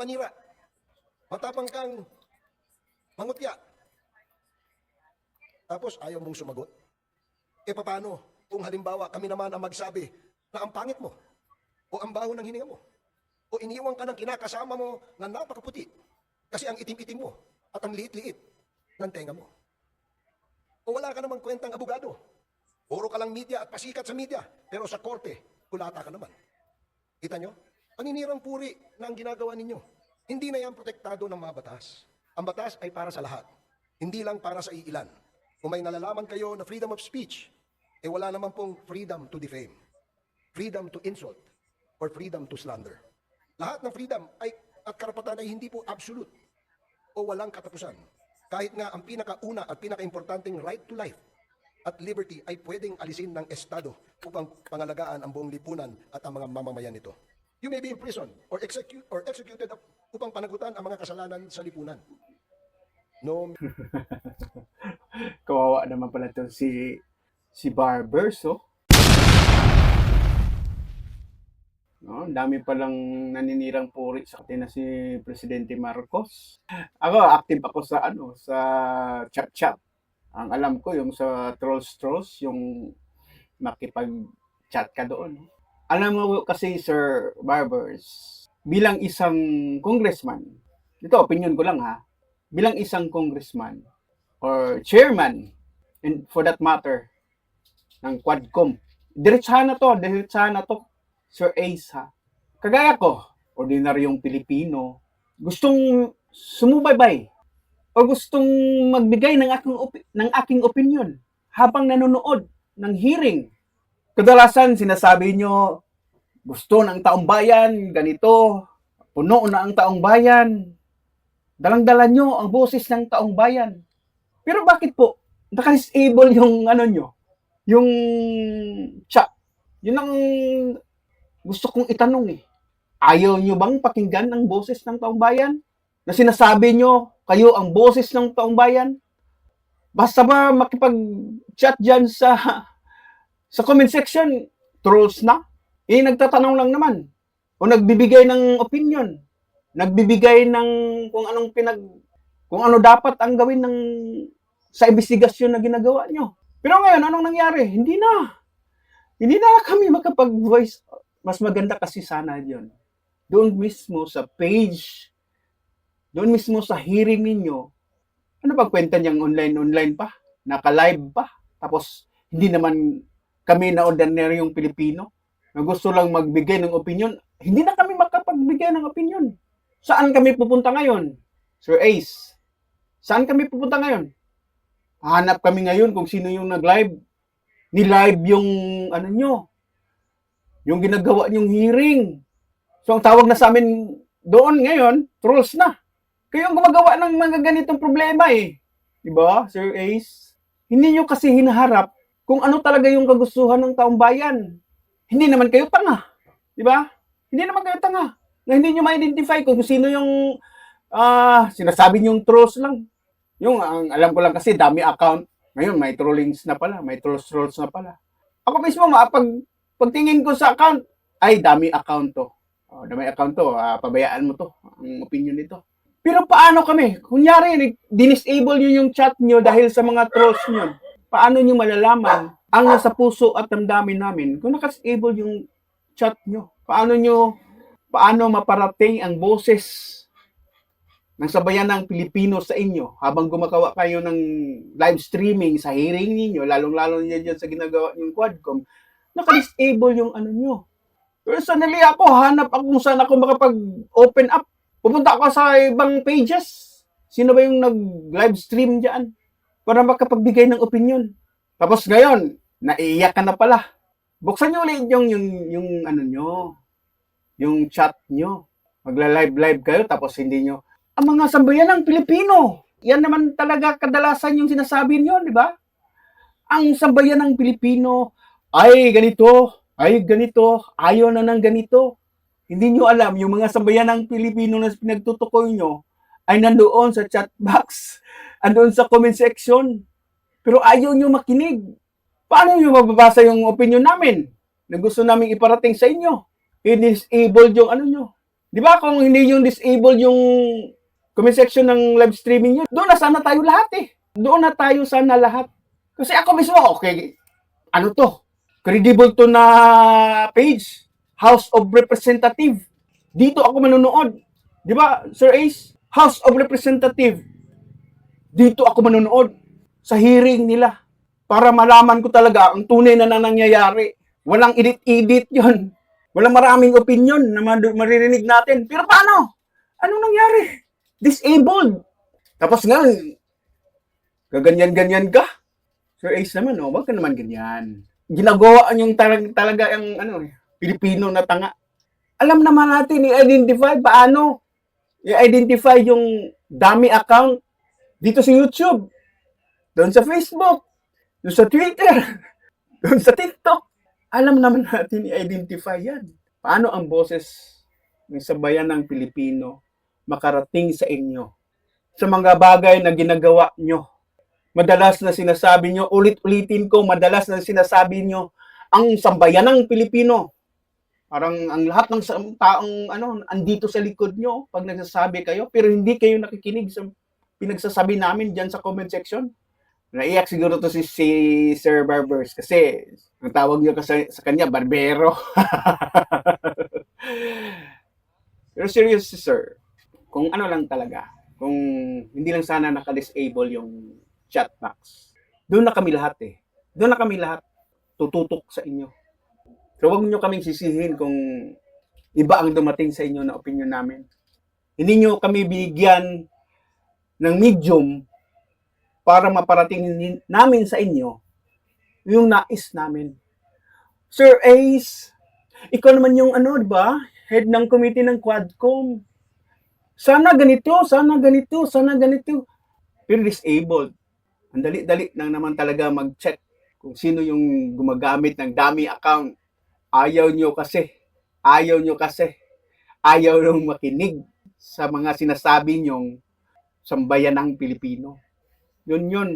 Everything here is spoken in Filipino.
panira. Matapang kang mangutya. Tapos ayaw mong sumagot. E paano kung halimbawa kami naman ang magsabi na ang pangit mo o ang baho ng hininga mo o iniwan ka ng kinakasama mo na napakaputi kasi ang itim-itim mo at ang liit-liit ng tenga mo. O wala ka namang kwentang abogado. Puro ka lang media at pasikat sa media pero sa korte, kulata ka naman. Kita nyo? Paninirang puri na ang ginagawa ninyo. Hindi na yan protektado ng mga batas. Ang batas ay para sa lahat. Hindi lang para sa iilan. Kung may nalalaman kayo na freedom of speech, eh wala naman pong freedom to defame, freedom to insult, or freedom to slander. Lahat ng freedom ay, at karapatan ay hindi po absolute o walang katapusan. Kahit nga ang pinakauna at pinakaimportanteng right to life at liberty ay pwedeng alisin ng Estado upang pangalagaan ang buong lipunan at ang mga mamamayan nito. You may be imprisoned or, execute, or executed up- upang panagutan ang mga kasalanan sa lipunan. No Kawawa naman pala to si si Barbers, oh. No, dami palang naninirang puri sa atin na si Presidente Marcos. Ako, active ako sa ano, sa chat-chat. Ang alam ko yung sa trolls trolls, yung makipag-chat ka doon. Alam mo kasi Sir Barbers, bilang isang congressman, ito opinion ko lang ha, bilang isang congressman or chairman and for that matter ng Quadcom. Diretsahan na to, diretsahan na to, Sir Ace ha. Kagaya ko, ordinaryong Pilipino, gustong sumubaybay o gustong magbigay ng aking, opi- ng aking opinion habang nanonood ng hearing. Kadalasan sinasabi nyo, gusto ng taong bayan, ganito, puno na ang taong bayan, dalang-dala nyo ang boses ng taong bayan. Pero bakit po, naka-disable yung ano nyo, yung chat. Yun ang gusto kong itanong eh. Ayaw nyo bang pakinggan ang boses ng taong bayan? Na sinasabi nyo, kayo ang boses ng taong bayan? Basta ba makipag-chat dyan sa sa comment section, trolls na? Eh, nagtatanong lang naman. O nagbibigay ng opinion. Nagbibigay ng kung anong pinag kung ano dapat ang gawin ng sa investigasyon na ginagawa nyo. Pero ngayon, anong nangyari? Hindi na. Hindi na kami makapag-voice. Mas maganda kasi sana yun. Doon mismo sa page, doon mismo sa hearing ninyo, ano ba kwenta niyang online-online pa? Naka-live pa? Tapos, hindi naman kami na ordinaryong Pilipino na gusto lang magbigay ng opinion. Hindi na kami makapagbigay ng opinion. Saan kami pupunta ngayon? Sir Ace, saan kami pupunta ngayon? Hanap kami ngayon kung sino yung nag-live. Ni-live yung ano nyo, yung ginagawa nyong hearing. So ang tawag na sa amin doon ngayon, trolls na. Kayo ang gumagawa ng mga ganitong problema eh. Di ba, Sir Ace? Hindi nyo kasi hinaharap kung ano talaga yung kagustuhan ng taong bayan. Hindi naman kayo tanga. Di ba? Hindi naman kayo tanga. Na hindi nyo ma-identify kung sino yung ah sinasabi yung trolls lang. Yung ang alam ko lang kasi dami account. Ngayon may trollings na pala, may trolls trolls na pala. Ako mismo pag pagtingin ko sa account, ay dami account to. Oh, dami account to, ah, pabayaan mo to, ang opinion nito. Pero paano kami? Kunyari, dinisable nyo yung chat nyo dahil sa mga trolls nyo. Paano nyo malalaman ang nasa puso at damdamin namin kung nakasable yung chat nyo? Paano nyo, paano maparating ang boses ng sabayan ng Pilipino sa inyo habang gumagawa kayo ng live streaming sa hearing ninyo, lalong-lalo niya dyan sa ginagawa yung Quadcom, naka-disable yung ano nyo. Personally ako, hanap ako kung saan ako makapag-open up. Pupunta ako sa ibang pages. Sino ba yung nag-live stream dyan? Para makapagbigay ng opinion. Tapos ngayon, naiiyak ka na pala. Buksan nyo ulit yung, yung, yung ano nyo, yung chat nyo. Magla-live-live kayo tapos hindi nyo ang mga sambayan ng Pilipino. Yan naman talaga kadalasan yung sinasabi niyo, di ba? Ang sambayan ng Pilipino ay ganito, ay ganito, ayaw na ng ganito. Hindi nyo alam, yung mga sambayan ng Pilipino na pinagtutukoy nyo ay nandoon sa chat box, andoon sa comment section. Pero ayaw nyo makinig. Paano nyo mababasa yung opinion namin na gusto namin iparating sa inyo? I-disable yung ano nyo, Di ba kung hindi yung disable yung comment section ng live streaming nyo, doon na sana tayo lahat eh. Doon na tayo sana lahat. Kasi ako mismo, okay, ano to? Credible to na page. House of Representative. Dito ako manonood. Di ba, Sir Ace? House of Representative. Dito ako manonood sa hearing nila para malaman ko talaga ang tunay na nangyayari. Walang edit-edit yon. Walang maraming opinion na maririnig natin. Pero paano? Anong nangyari? Disabled. Tapos nga, gaganyan-ganyan ka. Sir Ace naman, oh, wag ka naman ganyan. Ginagawa yung talag, talaga ang ano, eh, Pilipino na tanga. Alam naman natin, i-identify paano. I-identify yung dami account dito sa YouTube, doon sa Facebook, doon sa Twitter, doon sa TikTok. Alam naman natin i-identify yan. Paano ang boses ng sabayan ng Pilipino makarating sa inyo sa mga bagay na ginagawa nyo. Madalas na sinasabi nyo, ulit-ulitin ko, madalas na sinasabi nyo, ang sambayan ng Pilipino. Parang ang lahat ng taong ano, andito sa likod nyo pag nagsasabi kayo, pero hindi kayo nakikinig sa pinagsasabi namin dyan sa comment section. Naiyak siguro to si, si Sir Barbers kasi ang tawag niyo kasi sa kanya, barbero. pero serious si Sir, kung ano lang talaga, kung hindi lang sana naka-disable yung chat box, doon na kami lahat eh. Doon na kami lahat tututok sa inyo. So huwag niyo kaming sisihin kung iba ang dumating sa inyo na opinion namin. Hindi niyo kami bigyan ng medium para maparating namin sa inyo yung nais namin. Sir Ace, ikaw naman yung ano, di ba? Head ng committee ng Quadcom. Sana ganito, sana ganito, sana ganito. Pero disabled. Ang dali-dali lang naman talaga mag-check kung sino yung gumagamit ng dummy account. Ayaw nyo kasi. Ayaw nyo kasi. Ayaw nung makinig sa mga sinasabi nyong sambayan ng Pilipino. Yun yun.